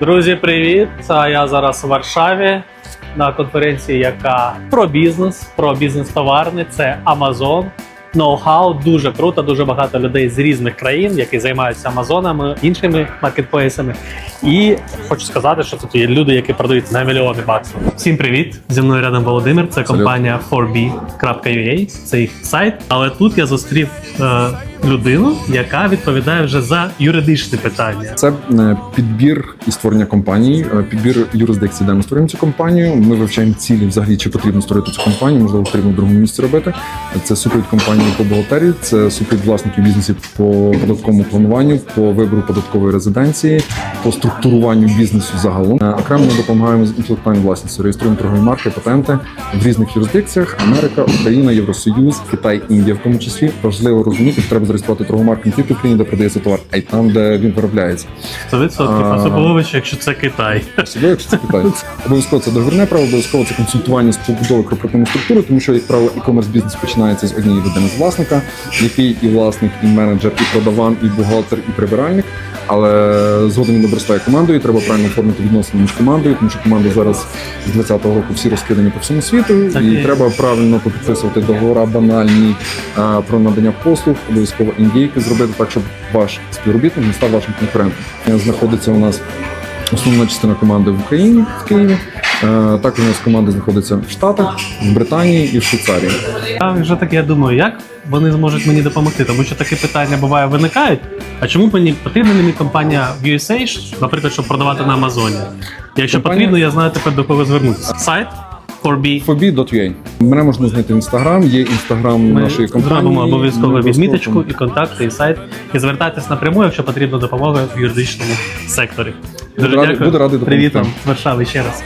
Друзі, привіт! Я зараз у Варшаві на конференції, яка про бізнес, про бізнес-товарни. Це Amazon. Ноу-хау дуже круто, дуже багато людей з різних країн, які займаються Амазонами, іншими маркетплейсами. І хочу сказати, що тут є люди, які продають на мільйони баксів. Всім привіт! Зі мною рядом Володимир. Це компанія 4b.ua, це їх сайт. Але тут я зустрів е, людину, яка відповідає вже за юридичні питання. Це е, підбір і створення компанії, е, підбір юрисдикції, де ми створюємо цю компанію. Ми вивчаємо цілі, взагалі, чи потрібно створити цю компанію, можливо, потрібно в другому місці робити. Це супровід компанії по бухгалтерії, це супровід власників бізнесів по податковому плануванню, по вибору податкової резиденції, по структуруванню бізнесу загалом. Е, Окремо ми допомагаємо з інтелектуальною власністю, реєструємо торгові марки, патенти в різних юрисдикціях: Америка, Україна, Євросоюз, Китай, Індія, в тому числі важливо розуміти, треба зареєструвати торгову марку не тільки в країні, де продається товар, а й там, де він виробляється. 100% А. особливо, якщо це Китай. Особливо, якщо це Китай. Обов'язково це договірне право, обов'язково це консультування з побудови корпоративної структури, тому що, як правило, e-commerce бізнес починається з однієї людини з власника, який і власник, і менеджер, і продаван, і бухгалтер, і прибиральник. Але згодом він обростає командою. Треба правильно оформити відносини між командою, тому що команда зараз з 20-го року всі розкидані по всьому світу, Так і є. треба правильно підписувати договори банальні а, про надання послуг, обов'язково індійки зробити так, щоб ваш співробітник не став вашим конкурентом. Знаходиться у нас Основна частина команди в Україні в Києві. Е, Також у нас команда знаходиться в Штатах, в Британії і в Швейцарії. Я вже таки я думаю, як вони зможуть мені допомогти, тому що такі питання буває виникають. А чому мені потрібна мені компанія в USA, наприклад, щоб продавати на Амазоні? Якщо Компанія- потрібно, я знаю тепер до кого звернутися. Сайт 4B. Fobi.ua. Мене можна знайти в інстаграм, є інстаграм Ми нашої компанії. зробимо обов'язково відміточку і контакти, і сайт. І звертайтесь напряму, якщо потрібна допомога в юридичному секторі. Дуже Буду дякую. буду радий Привіт допомогти. вам з Варшави ще раз.